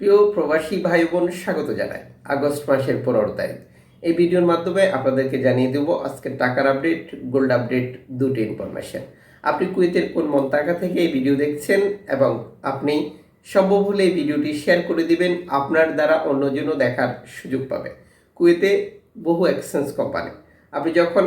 প্রিয় প্রবাসী ভাই বোন স্বাগত জানাই। আগস্ট মাসের পনেরো তারিখ এই ভিডিওর মাধ্যমে আপনাদেরকে জানিয়ে দেব আজকে টাকার আপডেট, গোল্ড আপডেট, দুটি ইনফরমেশন আপনি কুয়েতের কোন মন মন্তাকা থেকে এই ভিডিও দেখছেন এবং আপনি সম্ভব হলে এই ভিডিওটি শেয়ার করে দিবেন, আপনার দ্বারা অন্যজনও দেখার সুযোগ পাবে। কুয়েতে বহু এক্সচেঞ্জ কোম্পানি আপনি যখন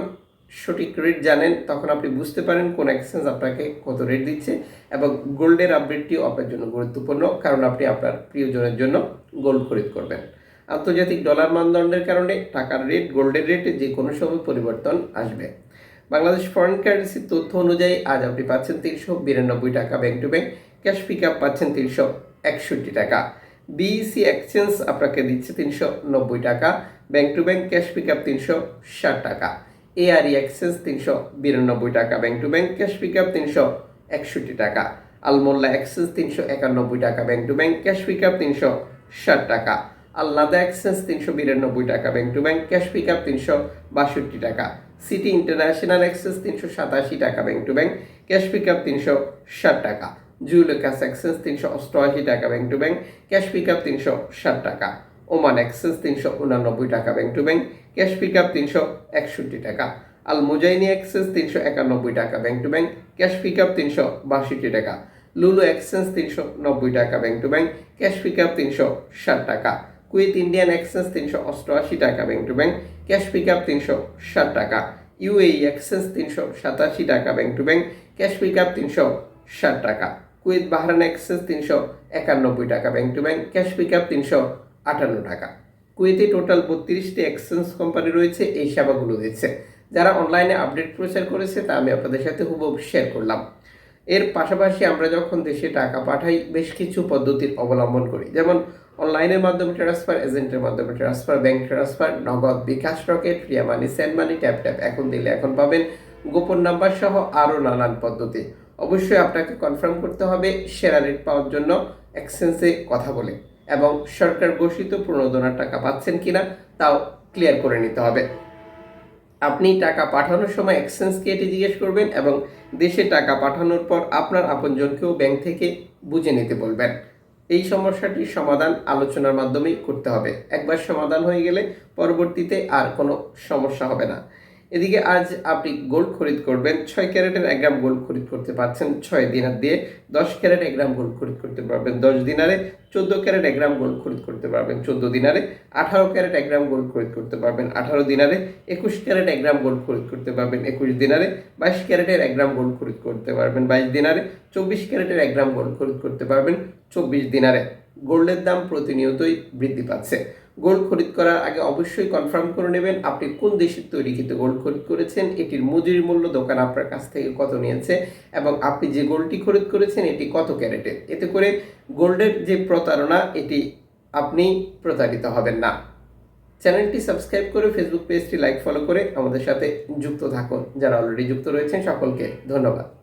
সঠিক রেট জানেন, তখন আপনি বুঝতে পারেন কোন এক্সচেঞ্জ আপনাকে কত রেট দিচ্ছে এবং গোল্ডের আপডেটটিও আপনার জন্য গুরুত্বপূর্ণ, কারণ আপনি আপনার প্রিয়জনের জন্য গোল্ড খরিদ করবেন। আন্তর্জাতিক ডলার মানদণ্ডের কারণে টাকার রেট গোল্ডের রেটে যে কোনো সময় পরিবর্তন আসবে। বাংলাদেশ ফরেন কারেন্সির তথ্য অনুযায়ী আজ আপনি পাচ্ছেন তিনশো বিরানব্বই টাকা bank to bank cash pick up পাচ্ছেন তিনশো একষট্টি টাকা। বিইসি এক্সচেঞ্জ আপনাকে দিচ্ছে তিনশো নব্বই টাকা bank to bank cash pick up তিনশো ষাট টাকা। এআরই এক্সচেঞ্জ তিনশো বিরানব্বই টাকা bank to bank cash pick up তিনশো একষট্টি টাকা, আলমোল্লা এক্সচেঞ্জ তিনশো একানব্বই টাকা bank to bank cash pick up তিনশো ষাট টাকা, আল্লাদা এক্সচেঞ্জ তিনশো বিরানব্বই টাকা bank to bank cash pick up তিনশো বাষট্টি টাকা সিটি ইন্টারন্যাশনাল এক্সচেঞ্জ তিনশো সাতাশি টাকা bank to bank cash pick up তিনশো ষাট টাকা জুয়েলার্স এক্সচেঞ্জ তিনশো অষ্টআশি টাকা bank to bank cash pick up তিনশো ষাট টাকা ওমান এক্সচেঞ্জ তিনশো উনানব্বই টাকা bank to bank cash pick up তিনশো একষট্টি টাকা। আল মুজাইনি এক্সচেঞ্জ তিনশো একানব্বই টাকা bank to bank, cash pick up তিনশো বাষট্টি টাকা। লুলু এক্সচেঞ্জ তিনশো নব্বই টাকা bank to bank, cash pick up তিনশো ষাট টাকা। কুয়েত ইন্ডিয়ান এক্সচেঞ্জ তিনশো অষ্টআশি টাকা bank to bank, cash pick up তিনশো ষাট টাকা। ইউএই এক্সচেঞ্জ তিনশো সাতাশি টাকা bank to bank, cash pick up তিনশো ষাট টাকা। কুয়েত বাহরান এক্সচেঞ্জ তিনশো একানব্বই টাকা bank to bank, cash pick up তিনশো আটান্ন টাকা। কুয়েতে টোটাল বত্রিশটি এক্সচেঞ্জ কোম্পানি রয়েছে, এই সেবাগুলো দিচ্ছে যারা অনলাইনে আপডেট প্রচার করেছে, তা আমি আপনাদের সাথে হুবহু শেয়ার করলাম। এর পাশাপাশি আমরা যখন দেশে টাকা পাঠাই, বেশ কিছু পদ্ধতির অবলম্বন করি। যেমন অনলাইনের মাধ্যমে ট্রান্সফার এজেন্টের মাধ্যমে transfer bank transfer Nagad bKash Rocket, Ria money send money tap tap এখন দিলে এখন পাবেন। গোপন নাম্বার সহ আরও নানান পদ্ধতি। অবশ্যই আপনাকে কনফার্ম করতে হবে সেরা রেট পাওয়ার জন্য এক্সচেঞ্জে কথা বলে। এবং সরকার ঘোষিত প্রণোদনার টাকা পাচ্ছেন কিনা তাও ক্লিয়ার করে নিতে হবে। আপনি টাকা পাঠানোর সময় এক্সচেঞ্জকে এটি জিজ্ঞেস করবেন এবং দেশে টাকা পাঠানোর পর আপনার আপনজনকেও ব্যাংক থেকে বুঝে নিতে বলবেন। এই সমস্যাটির সমাধান আলোচনার মাধ্যমেই করতে হবে। একবার সমাধান হয়ে গেলে পরবর্তীতে আর কোনো সমস্যা হবে না। এদিকে আজ আপনি গোল্ড খরিদ করবেন, ছয় ক্যারেটের এক গ্রাম গোল্ড খরিদ করতে পারছেন, ছয় দিনার দিয়ে দশ ক্যারেট এক গ্রাম গোল্ড খরিদ করতে পারবেন, দশ দিনারে চোদ্দ ক্যারেট এক গ্রাম গোল্ড খরিদ করতে পারবেন, চোদ্দ দিনারে আঠারো ক্যারেট এক গ্রাম গোল্ড খরিদ করতে পারবেন, আঠারো দিনারে একুশ ক্যারেট এক গ্রাম গোল্ড খরিদ করতে পারবেন, একুশ দিনারে বাইশ ক্যারেটের এক গ্রাম গোল্ড খরিদ করতে পারবেন, বাইশ দিনারে চব্বিশ ক্যারেটের এক গ্রাম গোল্ড খরিদ করতে পারবেন, চব্বিশ দিনারে গোল্ডের দাম প্রতিনিয়তই বৃদ্ধি পাচ্ছে। গোল্ড খরিদ করার আগে অবশ্যই কনফার্ম করে নেবেন আপনি কোন দেশের তৈরিকৃত গোল্ড খরিদ করেছেন, এটির মজুরি মূল্য, দোকান আপনার কাছ থেকে কত নিয়েছে এবং আপনি যে গোল্ডটি খরিদ করেছেন, এটি কত ক্যারেটের এতে করে গোল্ডের যে প্রতারণা, এটি আপনি প্রতারিত হবেন না। চ্যানেলটি সাবস্ক্রাইব করে ফেসবুক পেজটি লাইক ফলো করে আমাদের সাথে যুক্ত থাকুন। যারা অলরেডি যুক্ত রয়েছেন, সকলকে ধন্যবাদ।